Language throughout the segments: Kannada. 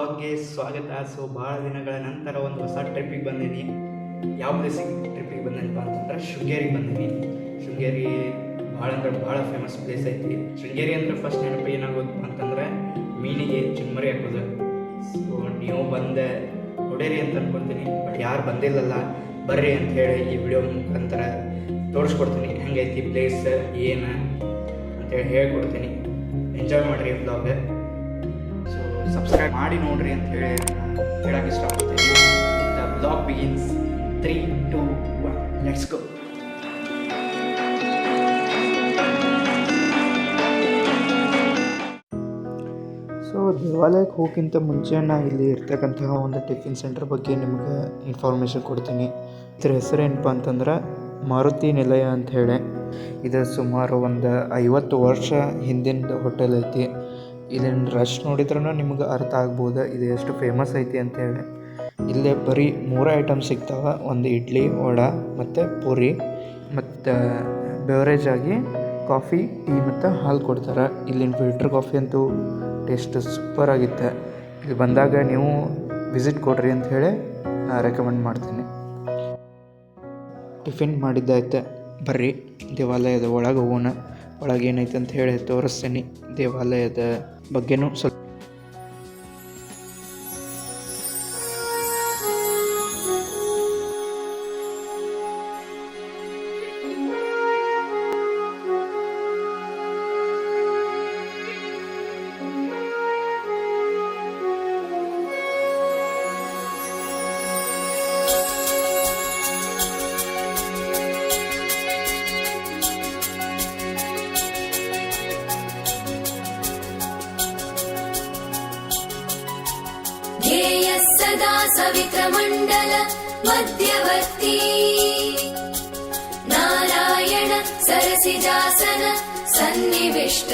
ಬ್ಲಾಗ್ಗೆ ಸ್ವಾಗತ. ಸೊ ಭಾಳ ದಿನಗಳ ನಂತರ ಒಂದು ಹೊಸ ಟ್ರಿಪ್ಪಿಗೆ ಬಂದೀನಿ ಯಾವ ಪ್ಲೇಸಿಗೆ ಟ್ರಿಪ್ಪಿಗೆ ಬಂದೇನಪ್ಪ ಅಂತಂದ್ರೆ ಶೃಂಗೇರಿಗೆ ಬಂದೀನಿ ಶೃಂಗೇರಿ ಭಾಳ ಅಂದ್ರೆ ಭಾಳ ಫೇಮಸ್ ಪ್ಲೇಸ್ ಐತಿ. ಶೃಂಗೇರಿ ಅಂದ್ರೆ ಫಸ್ಟ್ ನೆನಪು ಏನಾಗೋದು ಅಂತಂದ್ರೆ ಮೀನಿಗೆ ಚುಮ್ಮರಿ ಹಾಕೋದು. ಸೊ ನೀವು ಬಂದೆ ನೋಡೇರಿ ಅಂತ ಅನ್ಕೊತೀನಿ, ಬಟ್ ಯಾರು ಬಂದಿಲ್ಲಲ್ಲ, ಬರ್ರಿ ಅಂತ ಹೇಳಿ ಈ ವಿಡಿಯೋ ಮುಖಾಂತರ ತೋರಿಸ್ಕೊಡ್ತೀನಿ. ಹೆಂಗೈತಿ ಪ್ಲೇಸ್ ಏನು ಅಂತೇಳಿ ಹೇಳ್ಕೊಡ್ತೀನಿ. ಎಂಜಾಯ್ ಮಾಡಿರಿ ಬ್ಲಾಗ್ ಸಬ್ಸ್ಕ್ರೈಬ್ ಮಾಡಿ ನೋಡ್ರಿ ಅಂತ ಹೇಳಿ ಹೇಳಕ್ಕೆ ಇಷ್ಟಪಡ್ತೀನಿ. The vlog begins three two one let's go so ದೇವಾಲಯಕ್ಕೆ ಹೋಗಿಂತ ಮುಂಚೆ ನಾ ಇಲ್ಲಿ ಇರ್ತಕ್ಕಂತಹ ಒಂದು ಟಿಫಿನ್ ಸೆಂಟರ್ ಬಗ್ಗೆ ನಿಮ್ಗೆ ಇನ್ಫಾರ್ಮೇಷನ್ ಕೊಡ್ತೀನಿ. ಇದ್ರ ಹೆಸರು ಏನಪ್ಪ ಅಂತಂದ್ರೆ ಮಾರುತಿ ನಿಲಯ ಅಂತ ಹೇಳಿ. ಇದು ಸುಮಾರು ಒಂದು ಐವತ್ತು ವರ್ಷ ಹಿಂದಿನ ಹೋಟೆಲ್ ಐತಿ. ಇಲ್ಲಿನ ರಶ್ ನೋಡಿದ್ರೂ ನಿಮ್ಗೆ ಅರ್ಥ ಆಗ್ಬೋದು? ಇದು ಎಷ್ಟು ಫೇಮಸ್ ಐತಿ ಅಂತ ಹೇಳಿ. ಇಲ್ಲೇ ಬರೀ ಮೂರು ಐಟಮ್ ಸಿಗ್ತಾವೆ. ಒಂದು ಇಡ್ಲಿ, ವಡ, ಮತ್ತು ಪೂರಿ, ಮತ್ತು ಬೆವರೇಜ್ ಆಗಿ ಕಾಫಿ ಟೀ ಮತ್ತು ಹಾಲು ಕೊಡ್ತಾರೆ. ಇಲ್ಲಿನ ಫಿಲ್ಟರ್ ಕಾಫಿ ಅಂತೂ ಟೇಸ್ಟ್ ಸೂಪರ್ ಆಗಿತ್ತೆ. ಇಲ್ಲಿ ಬಂದಾಗ ನೀವು ವಿಸಿಟ್ ಕೊಡ್ರಿ ಅಂತ ಹೇಳಿ ರೆಕಮೆಂಡ್ ಮಾಡ್ತೀನಿ. ಟಿಫಿನ್ ಮಾಡಿದ್ದೈತೆ ಬರ್ರಿ, ದೇವಾಲಯದ ಒಳಗೆ ಹೋಗೋಣ. ಒಳಗೆ ಏನೈತೆ ಅಂತ ಹೇಳಿ ತೋರಿಸ್ತೀನಿ. ದೇವಾಲಯದ ಬಗ್ಗೆನೂ ಸ್ವಲ್ಪ सदा सवित्रमण्डल मध्यवर्ती नारायण सरसिजासन सन्निविष्ट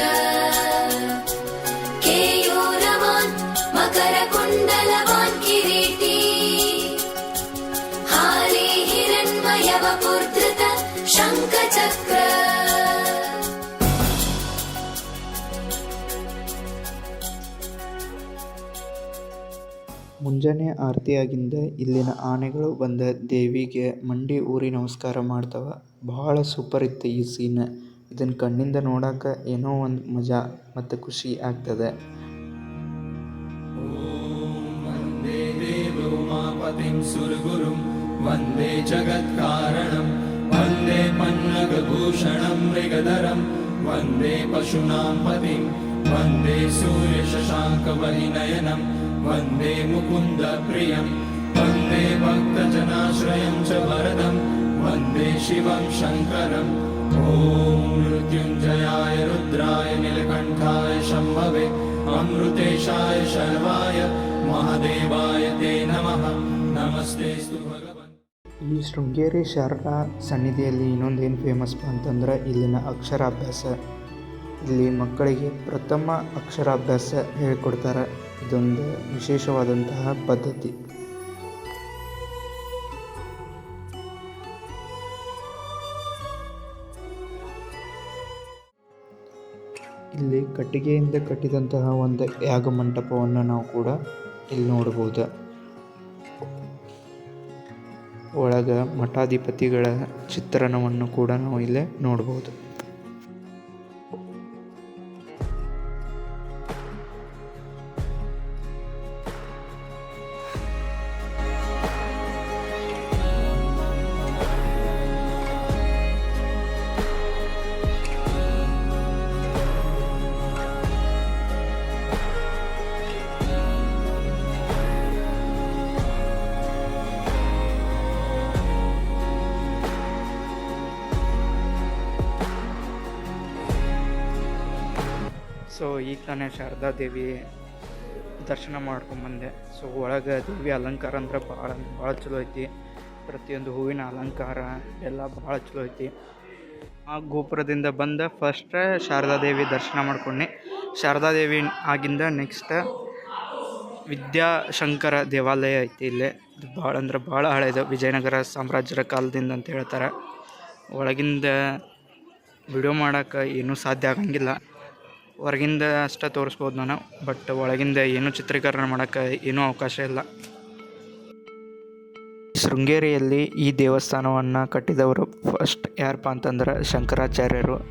ಮುಂಜಾನೆ ಆರತಿಯಾಗಿಂದ ಇಲ್ಲಿನ ಆನೆಗಳು ಬಂದ ದೇವಿಗೆ ಮಂಡಿ ಊರಿ ನಮಸ್ಕಾರ ಮಾಡ್ತಾವ. ಬಹಳ ಸೂಪರ್ ಇತ್ತು ಈ ಸೀನ್. ಇದನ್ನ ಕಣ್ಣಿಂದ ನೋಡಾಕ ಏನೋ ಒಂದು ಮಜಾ ಮತ್ತು ಖುಷಿ ಆಗ್ತದೆ. ವಂದೇ ದೇವೋ ಮಾಪತಿಂ ಸುರಗುರುಂ ವಂದೇ ಜಗತ್ಕಾರಣಂ ವಂದೇ ಪನ್ನಗಭೂಷಣಂ ಮೃಗಧರಂ ವಂದೇ ಪಶುನಾಂ ಪತಿಂ ವಂದೇ ಸೂರ್ಯಶಶಾಂಕವಲಿನಯನಂ वन्दे मुकुन्दप्रियं वन्दे भक्तजनाश्रयं च वरदं वन्दे शिवं शङ्करम् ॐ मृत्युञ्जयाय रुद्राय नीलकण्ठाय शम्भवे अमृतेशाय शर्वाय महादेवाय ते नमः नमस्तेऽस्तु भगवन् ಈ ಶೃಂಗೇರಿ ಶಾರದಾ ಸನ್ನಿಧಿಯಲ್ಲಿ ಇನ್ನೊಂದೇನು ಫೇಮಸ್ಪ ಅಂತಂದ್ರೆ ಇಲ್ಲಿನ ಅಕ್ಷರಾಭ್ಯಾಸ ಇಲ್ಲಿ ಮಕ್ಕಳಿಗೆ ಪ್ರಥಮ ಅಕ್ಷರಾಭ್ಯಾಸ ಹೇಳಿಕೊಡ್ತಾರೆ ಇದೊಂದು ವಿಶೇಷವಾದಂತಹ ಪದ್ಧತಿ. ಇಲ್ಲಿ ಕಟ್ಟಿಗೆಯಿಂದ ಕಟ್ಟಿದಂತಹ ಒಂದು ಯಾಗ ಮಂಟಪವನ್ನು ನಾವು ಕೂಡ ಇಲ್ಲಿ ನೋಡ್ಬೋದು ಒಳಗ ಮಠಾಧಿಪತಿಗಳ ಚಿತ್ರಣವನ್ನು ಕೂಡ ನಾವು ಇಲ್ಲೇ ನೋಡ್ಬೋದು ಸೊ ಈಗ ತಾನೇ ಶಾರದಾ ದೇವಿ ದರ್ಶನ ಮಾಡ್ಕೊಂಬಂದೆ. ಸೊ ಒಳಗೆ ದೇವಿ ಅಲಂಕಾರ ಅಂದ್ರೆ ಭಾಳ ಭಾಳ ಚಲೋ ಐತಿ. ಪ್ರತಿಯೊಂದು ಹೂವಿನ ಅಲಂಕಾರ ಎಲ್ಲ ಭಾಳ ಚಲೋ ಐತಿ. ಆ ಗೋಪುರದಿಂದ ಬಂದ ಫಸ್ಟ್ ಶಾರದಾ ದೇವಿ ದರ್ಶನ ಮಾಡ್ಕೊಂಡೆ ಶಾರದಾ ದೇವಿ ಆಗಿಂದ ನೆಕ್ಸ್ಟ್ ವಿದ್ಯಾಶಂಕರ ದೇವಾಲಯ ಐತಿ ಇಲ್ಲೇ. ಇದು ಭಾಳ ಅಂದ್ರೆ ಭಾಳ ಹಳೆಯದು ವಿಜಯನಗರ ಸಾಮ್ರಾಜ್ಯರ ಕಾಲದಿಂದ ಅಂತ ಹೇಳ್ತಾರೆ. ಒಳಗಿಂದ ವಿಡಿಯೋ ಮಾಡೋಕ್ಕೆ ಏನೂ ಸಾಧ್ಯ ಆಗಂಗಿಲ್ಲ. ಹೊರಗಿಂದ ಅಷ್ಟೇ ತೋರಿಸ್ಬೋದು ನಾನು ಬಟ್ ಒಳಗಿಂದ ಏನೂ ಚಿತ್ರೀಕರಣ ಮಾಡೋಕ್ಕೆ ಏನೂ ಅವಕಾಶ ಇಲ್ಲ. ಶೃಂಗೇರಿಯಲ್ಲಿ ಈ ದೇವಸ್ಥಾನವನ್ನು ಕಟ್ಟಿದವರು ಫಸ್ಟ್ ಯಾರಪ್ಪ ಅಂತಂದ್ರೆ ಶಂಕರಾಚಾರ್ಯರು.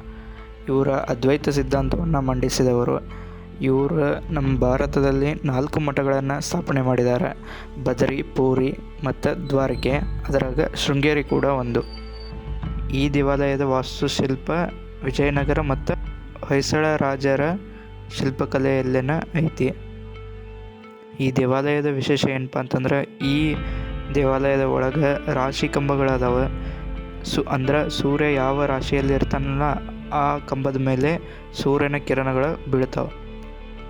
ಇವರ ಅದ್ವೈತ ಸಿದ್ಧಾಂತವನ್ನು ಮಂಡಿಸಿದವರು. ಇವರು ನಮ್ಮ ಭಾರತದಲ್ಲಿ ನಾಲ್ಕು ಮಠಗಳನ್ನು ಸ್ಥಾಪನೆ ಮಾಡಿದ್ದಾರೆ. ಬದರಿ ಪೂರಿ ಮತ್ತು ದ್ವಾರಕೆ, ಅದರಾಗ ಶೃಂಗೇರಿ ಕೂಡ ಒಂದು. ಈ ದೇವಾಲಯದ ವಾಸ್ತುಶಿಲ್ಪ ವಿಜಯನಗರ ಮತ್ತು ಹೊಯ್ಸಳ ರಾಜರ ಶಿಲ್ಪಕಲೆಯಲ್ಲೇನ ಐತಿ. ಈ ದೇವಾಲಯದ ವಿಶೇಷ ಏನಪ್ಪ ಅಂತಂದ್ರೆ, ಈ ದೇವಾಲಯದ ಒಳಗೆ ರಾಶಿ ಕಂಬಗಳಾದವ. ಸು, ಅಂದ್ರೆ ಸೂರ್ಯ ಯಾವ ರಾಶಿಯಲ್ಲಿ ಇರ್ತಾನಲ್ಲ, ಆ ಕಂಬದ ಮೇಲೆ ಸೂರ್ಯನ ಕಿರಣಗಳು ಬೀಳ್ತಾವೆ.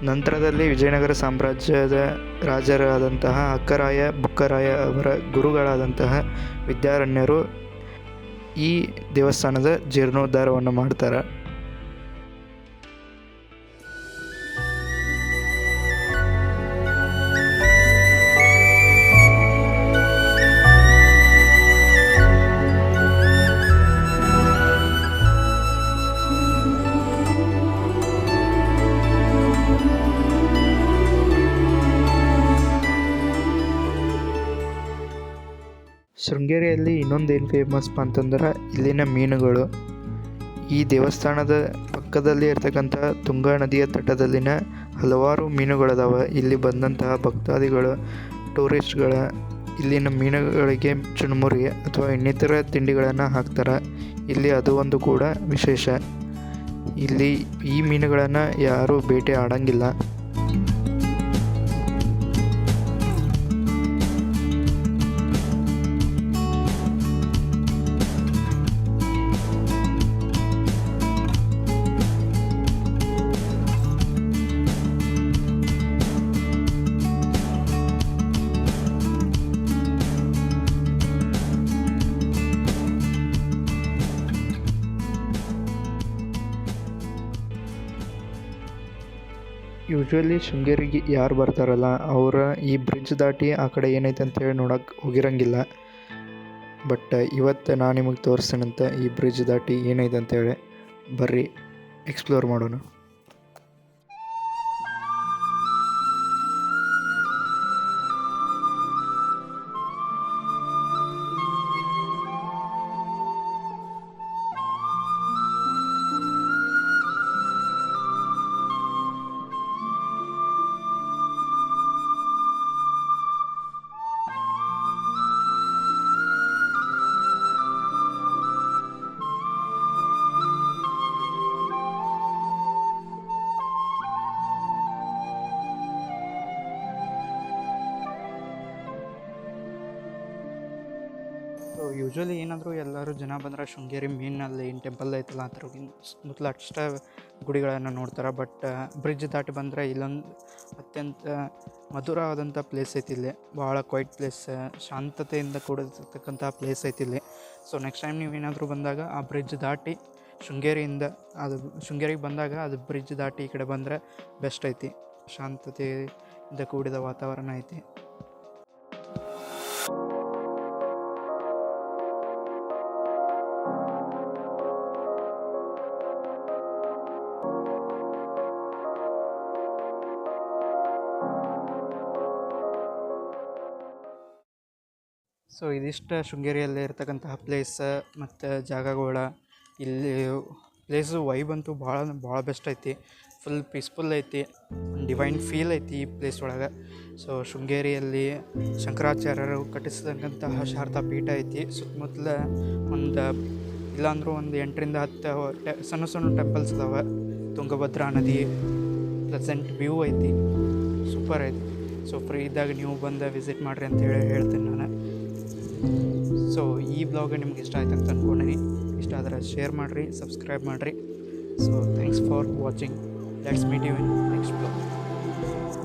ನಂತರದಲ್ಲಿ ವಿಜಯನಗರ ಸಾಮ್ರಾಜ್ಯದ ರಾಜರಾದಂತಹ ಅಕ್ಕರಾಯ, ಬುಕ್ಕರಾಯ ಅವರ ಗುರುಗಳಾದಂತಹ ವಿದ್ಯಾರಣ್ಯರು ಈ ದೇವಸ್ಥಾನದ ಜೀರ್ಣೋದ್ಧಾರವನ್ನು ಮಾಡ್ತಾರೆ. ಶೃಂಗೇರಿಯಲ್ಲಿ ಇನ್ನೊಂದು ಏನು ಫೇಮಸ್ ಅಂತಂದ್ರೆ ಇಲ್ಲಿನ ಮೀನುಗಳು. ಈ ದೇವಸ್ಥಾನದ ಪಕ್ಕದಲ್ಲಿ ಇರ್ತಕ್ಕಂಥ ತುಂಗಾ ನದಿಯ ತಟದಲ್ಲಿನ ಹಲವಾರು ಮೀನುಗಳಿದಾವೆ. ಇಲ್ಲಿ ಬಂದಂತಹ ಭಕ್ತಾದಿಗಳು ಟೂರಿಸ್ಟ್ಗಳ ಇಲ್ಲಿನ ಮೀನುಗಳಿಗೆ ಚುಣಮುರಿ ಅಥವಾ ಇನ್ನಿತರ ತಿಂಡಿಗಳನ್ನು ಹಾಕ್ತಾರೆ. ಇಲ್ಲಿ ಅದು ಒಂದು ಕೂಡ ವಿಶೇಷ. ಇಲ್ಲಿ ಈ ಮೀನುಗಳನ್ನು ಯಾರೂ ಬೇಟೆ ಆಡಂಗಿಲ್ಲ. ಯೂಶ್ವಲಿ ಶೃಂಗೇರಿಗೆ ಯಾರು ಬರ್ತಾರಲ್ಲ, ಅವರ ಈ ಬ್ರಿಡ್ಜ್ ದಾಟಿ ಆ ಕಡೆ ಏನೈತೆ ಅಂತೇಳಿ ನೋಡೋಕೆ ಹೋಗಿರಂಗಿಲ್ಲ. ಬಟ್ ಇವತ್ತು ನಾನು ನಿಮಗೆ ತೋರಿಸ್ತೇನಂತ ಈ ಬ್ರಿಡ್ಜ್ ದಾಟಿ ಏನೈತೆ ಅಂತೇಳಿ ಬರ್ರಿ ಎಕ್ಸ್ಪ್ಲೋರ್ ಮಾಡೋಣ. ಯೂಶ್ವಲಿ ಏನಾದರೂ ಎಲ್ಲರೂ ಜನ ಬಂದ್ರೆ ಶೃಂಗೇರಿ ಮೇನಲ್ಲಿ ಏನು ಟೆಂಪಲ್ ಐತಲ್ಲ ಅದ್ರ ಸುತ್ತಮುತ್ತಲ ಅಷ್ಟ ಗುಡಿಗಳನ್ನು ನೋಡ್ತಾರೆ ಬಟ್ ಬ್ರಿಡ್ಜ್ ದಾಟಿ ಬಂದರೆ ಇಲ್ಲೊಂದು ಅತ್ಯಂತ ಮಧುರವಾದಂಥ ಪ್ಲೇಸ್ ಐತಿ ಇಲ್ಲಿ. ಭಾಳ ಕ್ವೈಟ್ ಪ್ಲೇಸ್ ಶಾಂತತೆಯಿಂದ ಕೂಡಿರ್ತಕ್ಕಂಥ ಪ್ಲೇಸ್ ಐತಿ ಇಲ್ಲಿ. ಸೊ ನೆಕ್ಸ್ಟ್ ಟೈಮ್ ನೀವು ಏನಾದರೂ ಬಂದಾಗ ಆ ಬ್ರಿಡ್ಜ್ ದಾಟಿ ಶೃಂಗೇರಿಯಿಂದ ಅದು ಶೃಂಗೇರಿಗೆ ಬಂದಾಗ ಅದು ಬ್ರಿಡ್ಜ್ ದಾಟಿ ಈ ಕಡೆ ಬಂದರೆ ಬೆಸ್ಟ್ ಐತಿ. ಶಾಂತತೆಯಿಂದ ಕೂಡಿದ ವಾತಾವರಣ ಐತಿ. ಸೊ ಇದಿಷ್ಟು ಶೃಂಗೇರಿಯಲ್ಲಿ ಇರ್ತಕ್ಕಂತಹ ಪ್ಲೇಸ್ ಮತ್ತು ಜಾಗಗಳ, ಇಲ್ಲಿ ಪ್ಲೇಸು ವೈಬ್ ಅಂತೂ ಭಾಳ ಭಾಳ ಬೆಸ್ಟ್ ಐತಿ. ಫುಲ್ ಪೀಸ್ಫುಲ್ ಐತಿ. ಡಿವೈನ್ ಫೀಲ್ ಐತಿ ಈ ಪ್ಲೇಸ್ ಒಳಗೆ. ಸೊ ಶೃಂಗೇರಿಯಲ್ಲಿ ಶಂಕರಾಚಾರ್ಯರು ಕಟ್ಟಿಸಿದಂತಹ ಶಾರದಾ ಪೀಠ ಐತಿ. ಸುತ್ತಮುತ್ತಲ ಒಂದು, ಇಲ್ಲಾಂದ್ರೂ ಒಂದು ಎಂಟರಿಂದ ಹತ್ತು ಸಣ್ಣ ಸಣ್ಣ ಟೆಂಪಲ್ಸ್ ಅದಾವೆ. ತುಂಗಭದ್ರಾ ನದಿ ಪ್ಲಸೆಂಟ್ ವ್ಯೂ ಐತಿ. ಸೂಪರ್ ಐತಿ. ಸೊ ಫ್ರೀ ಇದ್ದಾಗ ನೀವು ಬಂದು ವಿಸಿಟ್ ಮಾಡಿರಿ ಅಂತ ಹೇಳಿ ಹೇಳ್ತೀನಿ ನಾನು. ಸೊ ಈ ಬ್ಲಾಗ್ ನಿಮ್ಗೆ ಇಷ್ಟ ಆಯ್ತು ಅಂತ ಅಂದ್ಕೊಂಡಿನಿ ಇಷ್ಟ ಆದರೆ ಶೇರ್ ಮಾಡಿರಿ ಸಬ್ಸ್ಕ್ರೈಬ್ ಮಾಡಿರಿ. So thanks for watching let's meet you in next vlog